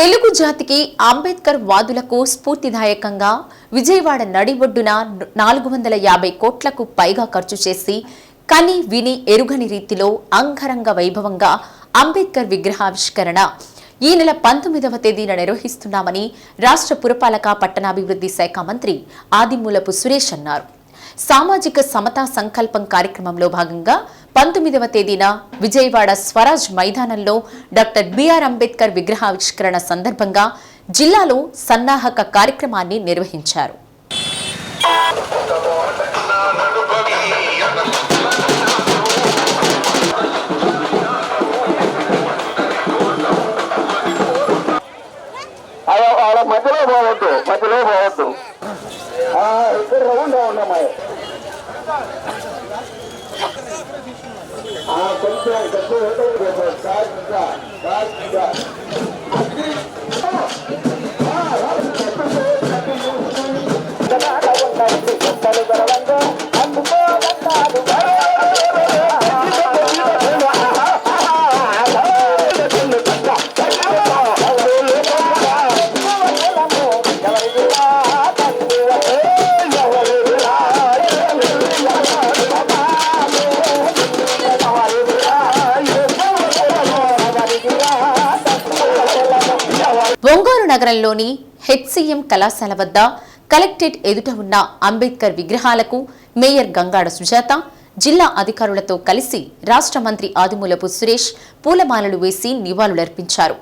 తెలుగు జాతికి అంబేద్కర్ వాదులకు స్ఫూర్తిదాయకంగా విజయవాడ నడిబొడ్డున నాలుగు వందల యాభై కోట్లకు పైగా ఖర్చు చేసి కని విని ఎరుగని రీతిలో అంగరంగ వైభవంగా అంబేద్కర్ విగ్రహావిష్కరణ ఈ నెల పంతొమ్మిదవ తేదీన నిర్వహిస్తున్నామని రాష్ట్ర పురపాలక పట్టణాభివృద్ధి శాఖ మంత్రి ఆదిమూలపు సురేష్ అన్నారు. సామాజిక సమతా సంకల్పం కార్యక్రమంలో భాగంగా పంతొమ్మిదవ తేదీన విజయవాడ స్వరాజ్ మైదానంలో డాక్టర్ బిఆర్ అంబేద్కర్ విగ్రహావిష్కరణ సందర్భంగా జిల్లాలో సన్నాహక కార్యక్రమాన్ని నిర్వహించారు. Chúng 动作，赶 sẽ thu. నగరంలోని హెచ్సిఎం కళాశాల వద్ద కలెక్టరేట్ ఎదుట ఉన్న అంబేద్కర్ విగ్రహాలకు మేయర్ గంగాడ సుజాత జిల్లా అధికారులతో కలిసి రాష్ట్ర మంత్రి ఆదిమూలపు సురేష్ పూలమాలలు వేసి నివాళులర్పించారు.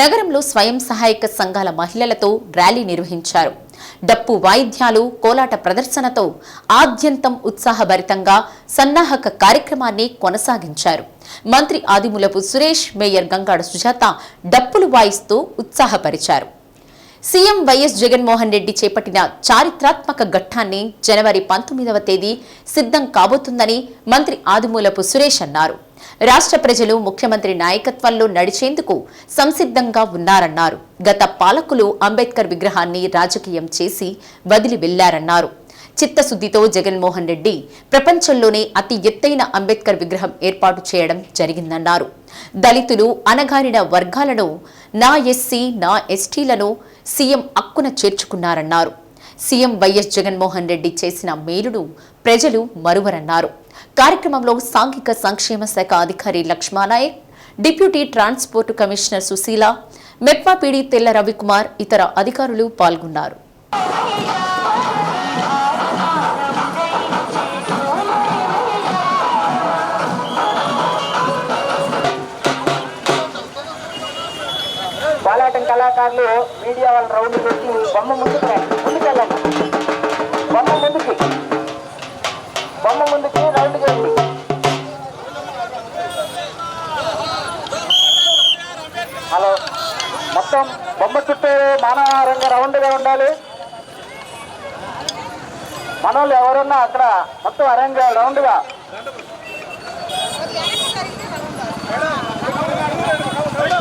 నగరంలో స్వయం సహాయక సంఘాల మహిళలతో ర్యాలీ నిర్వహించారు. డప్పు వాయిద్యాలు కోలాట ప్రదర్శనతో ఆద్యంతం ఉత్సాహభరితంగా సన్నాహక కార్యక్రమాన్ని కొనసాగించారు. మంత్రి ఆదిమూలపు సురేష్ మేయర్ గంగాడ సుజాత డప్పులు వాయిస్తూ ఉత్సాహపరిచారు. సీఎం వైఎస్ జగన్మోహన్ రెడ్డి చేపట్టిన చారిత్రాత్మక ఘట్టాన్ని జనవరి పంతొమ్మిదవ తేదీ సిద్ధం కాబోతుందని మంత్రి ఆదిమూలపు సురేష్ అన్నారు. రాష్ట్ర ప్రజలు ముఖ్యమంత్రి నాయకత్వంలో నడిచేందుకు సంసిద్ధంగా ఉన్నారన్నారు. గత పాలకులు అంబేద్కర్ విగ్రహాన్ని రాజకీయం చేసి వదిలి వెళ్ళారన్నారు చిత్తశుద్ధితో జగన్మోహన్ రెడ్డి ప్రపంచంలోనే అతి ఎత్తైన అంబేద్కర్ విగ్రహం ఏర్పాటు చేయడం జరిగిందన్నారు. దళితులు అనగారిన వర్గాలను నా ఎస్సీ నా ఎస్టీలను సీఎం అక్కున చేర్చుకున్నారన్నారు. సీఎం వైఎస్ జగన్మోహన్ రెడ్డి చేసిన మేలును ప్రజలు మరువరన్నారు. కార్యక్రమంలో సాంఘిక సంక్షేమ శాఖ అధికారి Lakshmanayak deputy transport commissioner Sushila మెప్మాపీడి Tella Ravikumar ఇతర అధికారులు పాల్గొన్నారు. బాలాటం కళాకారులు మీడియా వాళ్ళ రౌండ్ పెట్టి బొమ్మ ముందుకు రండి. ముందుకు వెళ్ళండి బొమ్మ ముందుకి. బొమ్మ ముందుకి రౌండ్. చేయండి హలో. మొత్తం బొమ్మ చుట్టూ మానవారంగా రౌండ్గా ఉండాలి. మనోళ్ళు ఎవరున్నా అక్కడ మొత్తం అరంగా రౌండ్గా.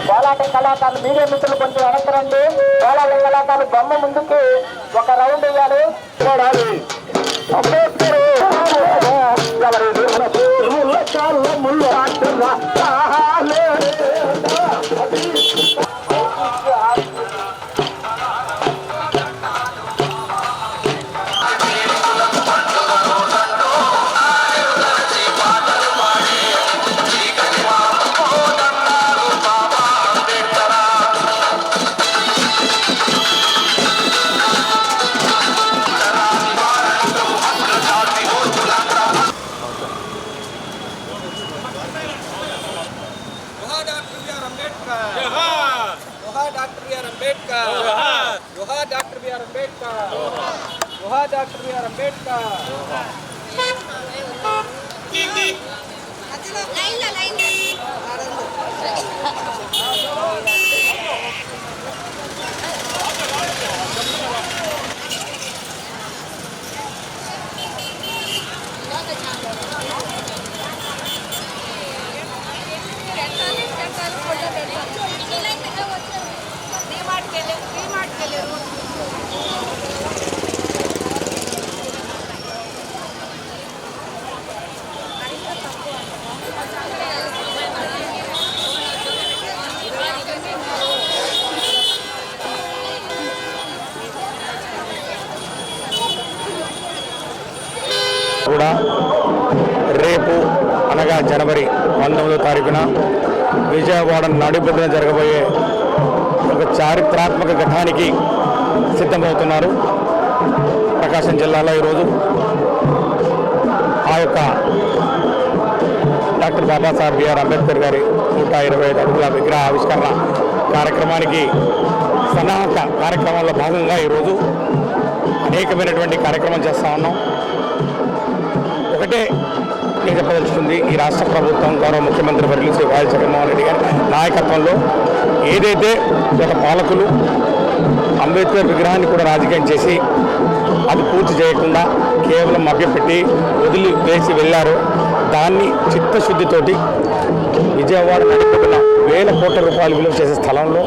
కోలాట కళాకారులు మీడియా మిత్రులు కొంచెం వెనకరండి కోలాట కళాకారులు బొమ్మ ముందుకి ఒక రౌండ్ వేయాలి. डॉक्टर बी आर अंबेडकर जोहार डॉक्टर बी आर अंबेडकर जोहार doctor B R Ambedkar line line కూడా రేపు అనగా జనవరి పంతొమ్మిదో తారీఖున విజయవాడ నడిబొడ్డున జరగబోయే ఒక చారిత్రాత్మక ఘటానికి సిద్ధమవుతున్నారు ప్రకాశం జిల్లాలో ఈరోజు. ఆ యొక్క డాక్టర్ బాబాసాహెబ్ బిఆర్ అంబేద్కర్ గారి నూట ఇరవై ఐదు అడుగుల విగ్రహ ఆవిష్కరణ కార్యక్రమానికి సన్నాహక కార్యక్రమంలో భాగంగా ఈరోజు అనేకమైనటువంటి కార్యక్రమం చేస్తూ ఉన్నాం. ఒకటే నేను చెప్పదలుచుకుంది ఈ రాష్ట్ర ప్రభుత్వం గౌరవ ముఖ్యమంత్రి వర్యులు శ్రీ వైఎస్ జగన్మోహన్ రెడ్డి గారి నాయకత్వంలో ఏదైతే గత పాలకులు అంబేద్కర్ విగ్రహాన్ని కూడా రాజకీయం చేసి అది పూర్తి చేయకుండా కేవలం మభ్యపెట్టి వదిలి వేసి వెళ్ళారు దాన్ని చిత్తశుద్ధితోటి విజయవాడ నడిపడిన వేల కోట్ల రూపాయలు విలువ చేసే స్థలంలో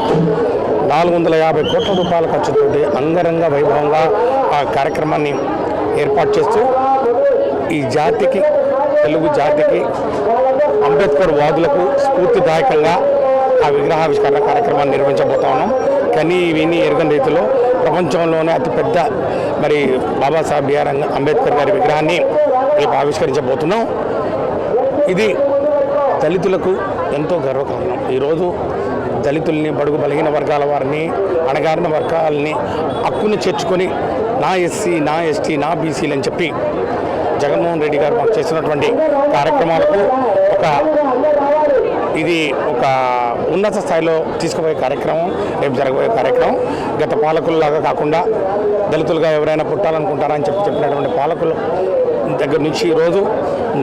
నాలుగు వందల యాభై కోట్ల రూపాయల ఖర్చుతోటి అంగరంగ వైభవంగా ఆ కార్యక్రమాన్ని ఏర్పాటు చేస్తూ ఈ జాతికి తెలుగు జాతికి అంబేద్కర్ వాదులకు స్ఫూర్తిదాయకంగా ఆ విగ్రహావిష్కరణ కార్యక్రమాన్ని నిర్వహించబోతా ఉన్నాం. కానీ విని ఎరుగని రీతిలో ప్రపంచంలోనే అతిపెద్ద మరి బాబాసాహెబ్ బిఆర్ అంబేద్కర్ గారి విగ్రహాన్ని రేపు ఆవిష్కరించబోతున్నాం. ఇది దళితులకు ఎంతో గర్వకారణం. ఈరోజు దళితుల్ని బడుగు బలహీన వర్గాల వారిని అణగారిన వర్గాలని హక్కుని చేర్చుకొని నా ఎస్సీ నా ఎస్టీ నా బీసీలు అని చెప్పి జగన్మోహన్ రెడ్డి గారు మాకు చేసినటువంటి కార్యక్రమాలకు ఒక ఇది ఒక ఉన్నత స్థాయిలో తీసుకుపోయే కార్యక్రమం రేపు జరగబోయే కార్యక్రమం. గత పాలకుల్లాగా కాకుండా దళితులుగా ఎవరైనా పుట్టాలనుకుంటారా అని చెప్పి చెప్పినటువంటి పాలకులు దగ్గర నుంచి ఈరోజు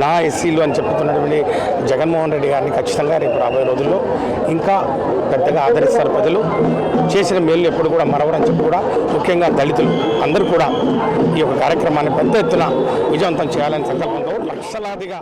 నా ఎస్సీలు అని చెప్తున్నటువంటి జగన్మోహన్ రెడ్డి గారిని ఖచ్చితంగా రేపు రాబోయే రోజుల్లో ఇంకా పెద్దగా ఆదరిస్తారు ప్రజలు. చేసిన మేలు ఎప్పుడు కూడా మరవరని చెప్పి కూడా ముఖ్యంగా దళితులు అందరూ కూడా ఈ యొక్క కార్యక్రమాన్ని పెద్ద ఎత్తున విజయవంతం చేయాలని సంకల్పంతో లక్షలాదిగా